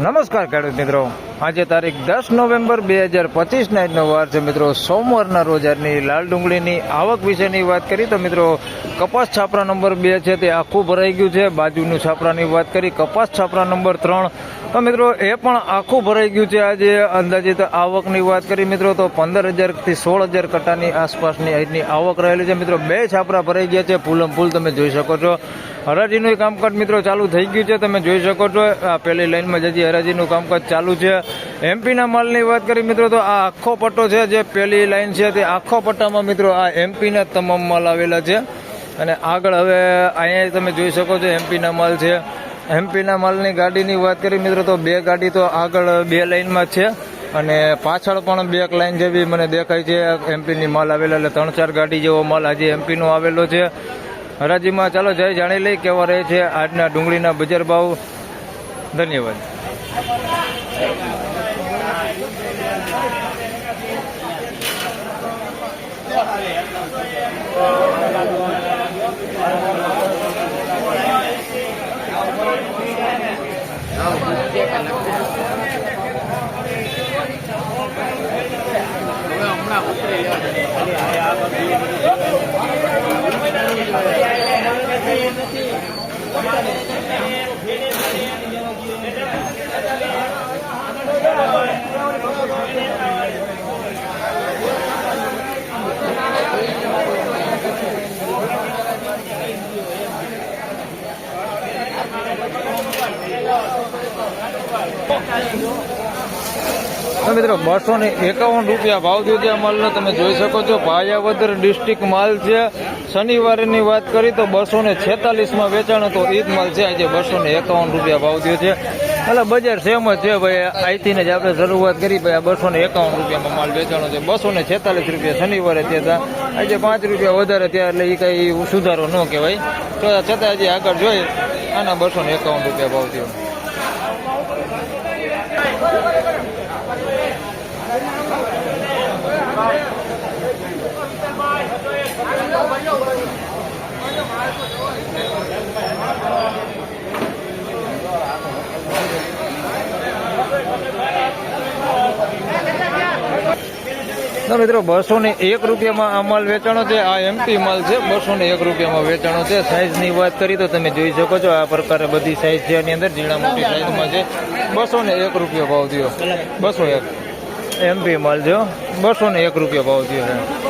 નમસ્કાર ખેડૂત મિત્રો. આજે તારીખ દસ નવેમ્બર બે હજાર પચીસના આજનો વાર છે મિત્રો. સોમવારના રોજ લાલ ડુંગળીની આવક વિશેની વાત કરી તો મિત્રો, કપાસ છાપરા નંબર બે છે તે આખું ભરાઈ ગયું છે. બાજુનું છાપરાની વાત કરી, કપાસ છાપરા નંબર ત્રણ તો મિત્રો, એ પણ આખું ભરાઈ ગયું છે આજે અંદાજિત આવકની વાત કરી. મિત્રો, તો પંદર હજારથી સોળ હજાર કટ્ટાની આસપાસની અહીંની આવક રહેલી છે. મિત્રો, બે છાપરા ભરાઈ ગયા છે. ફૂલમ ફૂલ તમે જોઈ શકો છો. હરાજીનું કામકાજ, મિત્રો, ચાલુ થઈ ગયું છે. તમે જોઈ શકો છો. આ પહેલી લાઈનમાં જ હરાજીનું કામકાજ ચાલુ છે. એમપીના માલની વાત કરી, મિત્રો, તો આ આખો પટ્ટો છે. જે પહેલી લાઈન છે, તે આખો પટ્ટામાં, મિત્રો, આ એમપીના તમામ માલ આવેલા છે. અને આગળ હવે અહીંયા તમે જોઈ શકો છો, એમપીના માલ છે. એમપીના માલની ગાડીની વાત કરી, મિત્રો, તો બે ગાડી તો આગળ બે લાઈનમાં જ છે અને પાછળ પણ બે લાઇન જેવી મને દેખાય છે. એમપીની માલ આવેલા, એટલે ત્રણ ચાર ગાડી જેવો માલ આજે એમપીનો આવેલો છે. હરાજીમાં ચાલો, જય જાણી લઈ, કેવા રહે છે આજના ડુંગળીના બજાર ભાવ? ધન્યવાદ. તો મિત્રો, બસો ને એકાવન રૂપિયા ભાવ થયો છે માલનો. તમે જોઈ શકો છો, ભાયાવદર ડિસ્ટ્રિક્ટ માલ છે. શનિવારની વાત કરી તો બસો ને છેતાલીસમાં વેચાણ હતો. એ જ માલ છે. આજે બસો ને એકાવન રૂપિયા ભાવ થયો છે. એટલે બજાર સેમ જ છે ભાઈ. અહીંથી જ આપણે શરૂઆત કરી ભાઈ. આ બસો ને એકાવન રૂપિયામાં માલ વેચાણો છે. બસો ને છેતાલીસ રૂપિયા શનિવારે થયા હતા. આજે પાંચ રૂપિયા વધારે ત્યાં એટલે એ કંઈ સુધારો ન કહેવાય. તો છતાં હજી આગળ જોઈએ. આના બસો ને એકાવન રૂપિયા ભાવ થયો. તો મિત્રો બસો ને એક રૂપિયામાં આ માલ વેચાણો છે. આ એમપી માલ છે. બસો ને એક રૂપિયામાં વેચાણો છે. સાઈઝની વાત કરી તો તમે જોઈ શકો છો, આ પ્રકારે બધી સાઈઝ છે એની અંદર. ઝીણા મોટી સાઈઝમાં છે. બસો ને એક રૂપિયા ભાવ થયો. બસો એક. એમપી માલ જો બસો ને એક રૂપિયા ભાવ થયો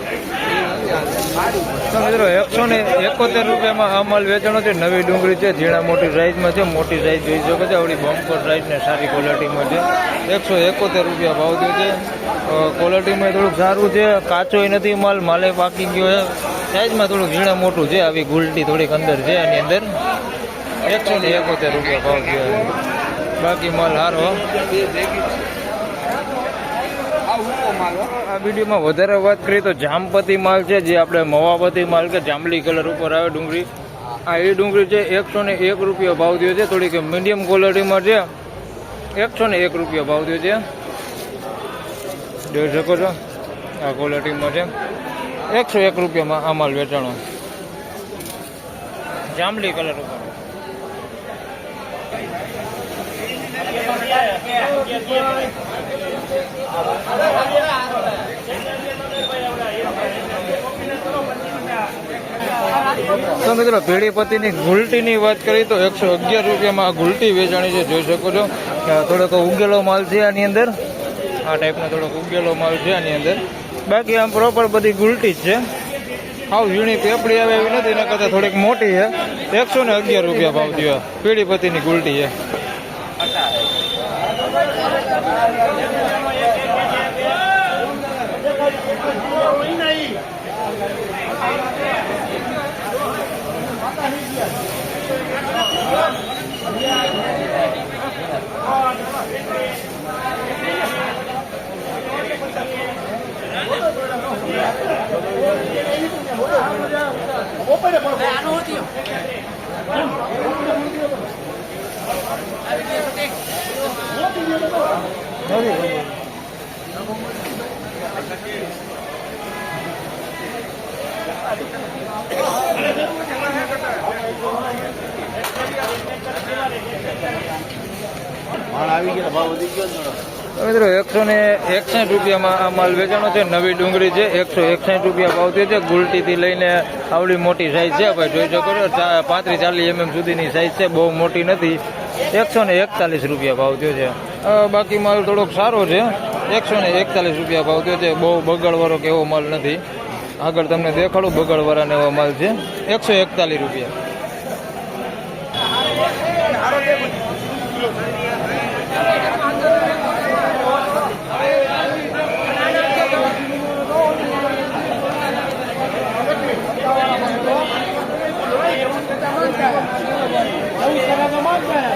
તો મિત્રો, એકસો ને એકોતેર રૂપિયામાં આ માલ વેચાણો છે. નવી ડુંગળી છે, ઝીણા મોટી સાઇઝમાં છે. મોટી સાઇઝ જોઈ શકો છો. આવડી બમ્પર સાઈઝ ને સારી ક્વોલિટીમાં છે. એકસો એકોતેર રૂપિયા ભાવ થયો છે. ક્વોલિટીમાં થોડુંક સારું છે. કાચોય નથી માલ, માલે પાકી ગયો છે. સાઇઝમાં થોડુંક ઝીણા મોટું છે. આવી ગુલટી થોડીક અંદર છે આની અંદર. એકસો ને એકોતેર રૂપિયા ભાવ થયો બાકી માલ સારો આ વિડીયોમાં વધારે વાત કરીએ તો જામપતિ માલ છે, જે આપણે મવાપતિ માલ કે જાંબલી કલર ઉપર આવે ડુંગળી. આ એ ડુંગળી છે, એકસો ને એક રૂપિયા ભાવ થયો છે, થોડીક મીડિયમ ક્વોલિટીમાં છે. એકસો ને એક રૂપિયા ભાવ થયો છે. જોઈ શકો છો, આ ક્વોલિટીમાં છે. એકસો એક રૂપિયામાં આ માલ વેચાણો. જાંબલી કલર ઉપર. તો મિત્રો પેઢીપતિની ગુલટીની વાત કરીએ તો એકસો અગિયાર રૂપિયામાં ઘુલટી વેચાણી છે, જોઈ શકો છો. થોડોક ઉગેલો માલ છે આની અંદર. આ ટાઈપનો થોડોક ઉગેલો માલ છે આની અંદર. બાકી આમ પ્રોપર બધી ગુલટી જ છે. આવ ઝીણી પેપડી આવે એવી નથી, એના કરતાં થોડીક મોટી છે. એકસો ને અગિયાર રૂપિયા ભાવ થયો પેઢીપતિની ગુલટી છે. તો મિત્રો એકસો ને એકસઠ રૂપિયામાં આ માલ વેચાણો છે નવી ડુંગળી છે એકસો એકસઠ રૂપિયા ભાવતી છે ગુલટીથી લઈને આવડી મોટી સાઈઝ છે ભાઈ જોઈ શકો છો પાંત્રીસ ચાલીસ એમએમ સુધીની સાઈઝ છે બહુ મોટી નથી. એકસો ને એકતાલીસ રૂપિયા ભાવતો છે. બાકી માલ થોડોક સારો છે. એકસો ને એકતાલીસ રૂપિયા ભાવતો છે બહુ બગડવાળો કે એવો માલ નથી. આગળ તમને દેખાડું બગડવાળાને એવો માલ છે. એકસો એકતાલીસ રૂપિયા. તો મિત્રો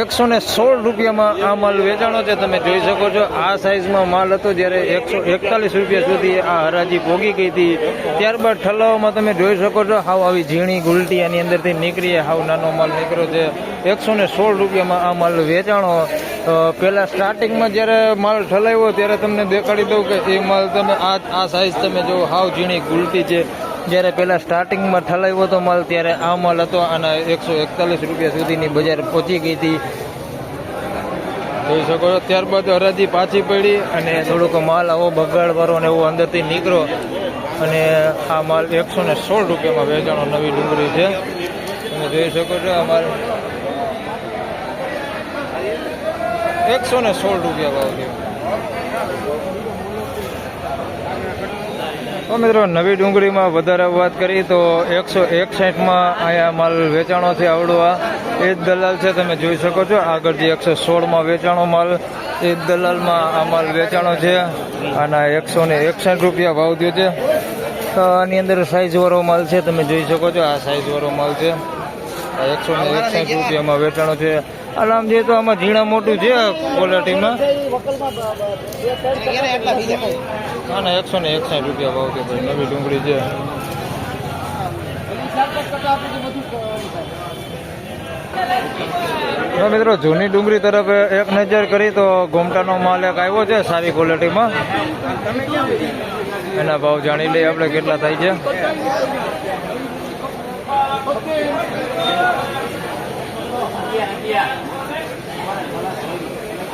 એકસો ને સોળ રૂપિયામાં આ માલ વેચાણો છે. તમે જોઈ શકો છો, આ સાઈઝમાં માલ હતો જ્યારે એકસો એકતાલીસ રૂપિયા સુધી આ હરાજી પોગી ગઈ હતી. ત્યારબાદ ઠલાવમાં તમે જોઈ શકો છો, હાવ આવી ઝીણી ગુલટી આની અંદરથી નીકળી હાવ નાનો માલ નીકળ્યો છે. એકસો ને સોળ રૂપિયામાં આ માલ વેચાણો. પહેલાં સ્ટાર્ટિંગમાં જ્યારે માલ ઠલાવ્યો, ત્યારે તમને દેખાડી દઉં કે એ માલ તમે આ આ સાઈઝ તમે જો હાવ ઝીણી ગુલટી છે. જ્યારે પહેલાં સ્ટાર્ટિંગમાં ઠલાવ્યો હતો માલ, ત્યારે આ માલ હતો અને એકસો એકતાલીસ રૂપિયા સુધીની બજાર પહોંચી ગઈ હતી. જોઈ શકો છો, ત્યારબાદ હરાજી પાછી પડી અને થોડોક માલ આવો બગાડવાળો ને એવો અંદરથી નીકળ્યો અને આ માલ એકસો ને સોળ રૂપિયામાં વેચાણો નવી ડુંગળી છે. તમે જોઈ શકો છો, આ માલ એકસો ને સોળ રૂપિયા ભાવ છે. તો મિત્રો, નવી ડુંગળીમાં વધારે વાત કરી તો એકસો એકસાઠમાં અહીંયા માલ વેચાણો છે આવડો એ જ દલાલ છે, તમે જોઈ શકો છો. આગળ જે એકસો સોળમાં વેચાણો માલ, એ જ દલાલમાં આ માલ વેચાણો છે. આના એકસો ને એકસાઠ રૂપિયા ભાવ થયો છે. તો આની અંદર સાઇઝવાળો માલ છે, તમે જોઈ શકો છો. આ સાઇઝવાળો માલ છે. એકસો ને એકસાઠ રૂપિયામાં વેચાણો છે. આ આમ જોઈએ તો આમાં ઝીણા મોટું છે ક્વોલિટીમાં ના ના, એકસો ને એકસાઠ રૂપિયા ભાવ છે ભાઈ. નવી ડુંગળી છે. તો મિત્રો, જૂની ડુંગળી તરફ એક નજર કરી તો ઘોમટાનો માલ એક આવ્યો છે સારી ક્વોલિટીમાં એના ભાવ જાણી લઈએ આપણે કેટલા થાય છે.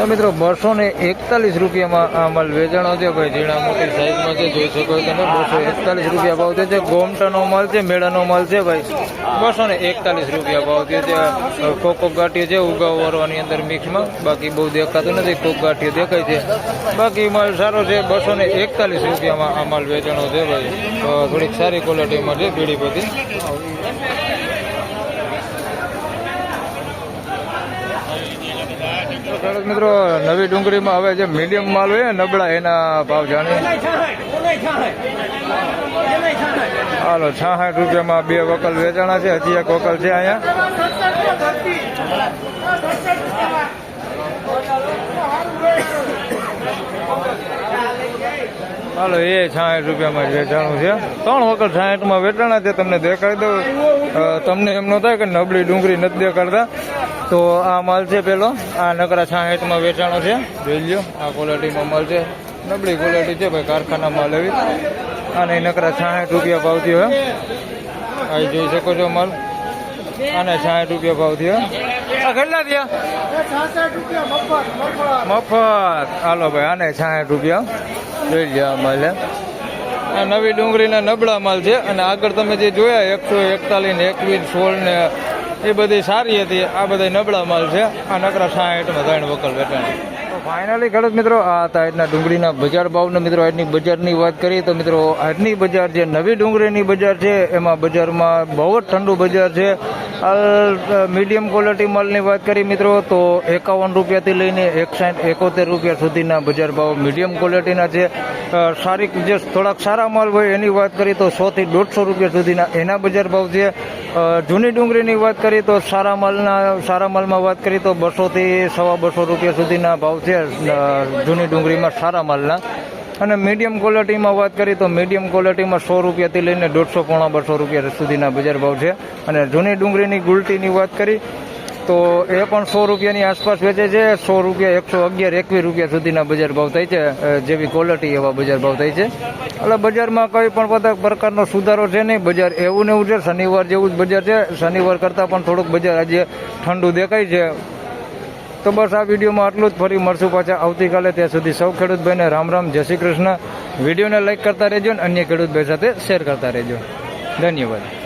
તો મિત્રો બસો ને એકતાલીસ રૂપિયામાં આ માલ વેચાણો છે ભાઈ ઝીણા મોટી સાઈઝમાં છે, જોઈ શકો તમે. બસો એકતાલીસ રૂપિયા ભાવ છે. ગોમટાનો માલ છે, મેળાનો માલ છે ભાઈ. બસો ને એકતાલીસ રૂપિયા ભાવ થયો છે. કોકો ગાંઠિયો છે ઉગાવવાની અંદર મિક્સમાં. બાકી બહુ દેખાતું નથી. કોક ગાંઠિયો દેખાય છે. બાકી માલ સારો છે. બસો ને એકતાલીસ રૂપિયામાં આ માલ વેચાણો છે ભાઈ. થોડીક સારી ક્વોલિટીમાં છે પીડી બધી. ખેડૂત મિત્રો, નવી ડુંગળીમાં હવે જે મીડિયમ માલ હોય નબળા, એના ભાવ જાણીએ. હાલો છાસઠ રૂપિયામાં બે વકલ વેચાણા છે, હજી એક વકલ છે અહીંયા. હાલો, એ છાસઠ રૂપિયામાં વેચાણું છે. ત્રણ વખત છાસઠમાં વેચાણા છે, તમને દેખાડી દઉં. તમને એમ ન થાય કે નબળી ડુંગળી નથી દેખાડતા? તો આ માલ છે પેલો. આ નકરા છાસઠમાં વેચાણો છે. જોઈ લ્યો, આ ક્વોલિટીમાં માલ છે. નબળી ક્વોલિટી છે, ભાઈ કારખાના માલ એવી. અને નકરા છાસઠ રૂપિયા ભાવથી હોય. આ જોઈ શકો છો માલ. આને સાઠ રૂપિયા ભાવતી હોય. આ કેટલા થયા? મફત. હાલો ભાઈ, આને છાસઠ રૂપિયા. જોઈ આ માલ, હે. આ નવી ડુંગળીના નબળા માલ છે અને આગળ તમે જે જોયા, એકસો એકતાલીસ ને એકવીસ, સોળ ને એ બધી સારી હતી. આ બધા નબળા માલ છે. આ નકરા સાઠમાં ત્રણ વકલ વેચાણ. ફાઇનલી ખેડૂત મિત્રો, આ હતા આજના ડુંગળીના બજાર ભાવના. મિત્રો, આજની બજારની વાત કરીએ તો મિત્રો, આજની બજાર જે નવી ડુંગળીની બજાર છે, એમાં બજારમાં બહુ જ ઠંડુ બજાર છે. મીડિયમ ક્વોલિટી માલની વાત કરી મિત્રો, તો એકાવન રૂપિયાથી લઈને એકસાઠ, એકોતેર રૂપિયા સુધીના બજાર ભાવ મીડિયમ ક્વોલિટીના છે. સારી, જે થોડાક સારા માલ હોય એની વાત કરીએ તો સોથી દોઢસો રૂપિયા સુધીના એના બજાર ભાવ છે. જૂની ડુંગળીની વાત કરીએ તો સારા માલના, સારા માલમાં વાત કરીએ તો બસોથી સવા બસો રૂપિયા સુધીના ભાવ છે જૂની ડુંગળીમાં સારા માલના. અને મીડિયમ ક્વોલિટીમાં વાત કરીએ તો મીડિયમ ક્વોલિટીમાં સો રૂપિયાથી લઈને દોઢસો પોણા બસો રૂપિયા સુધીના બજાર ભાવ છે. અને જૂની ડુંગળીની ગુલટીની વાત કરી તો એ પણ સો રૂપિયાની આસપાસ વેચે છે. સો રૂપિયા એકસો અગિયાર, એકવીસ રૂપિયા સુધીના બજાર ભાવ થાય છે. જેવી ક્વોલિટી એવા બજાર ભાવ થાય છે. એટલે બજારમાં કોઈ પણ પ્રકારનો સુધારો છે નહીં. બજાર એવું ને એવું છે. શનિવાર જેવું જ બજાર છે. શનિવાર કરતાં પણ થોડુંક બજાર આજે ઠંડુ દેખાય છે. તો બસ આ વિડીયોમાં આટલું જ. ફરી મળશું પાછા આવતીકાલે. ત્યાં સુધી સૌ ખેડૂતભાઈને રામ રામ. જય શ્રી કૃષ્ણ. વિડીયોને લાઇક કરતા રહેજો અને અન્ય ખેડૂતભાઈ સાથે શેર કરતા રહેજો. ધન્યવાદ.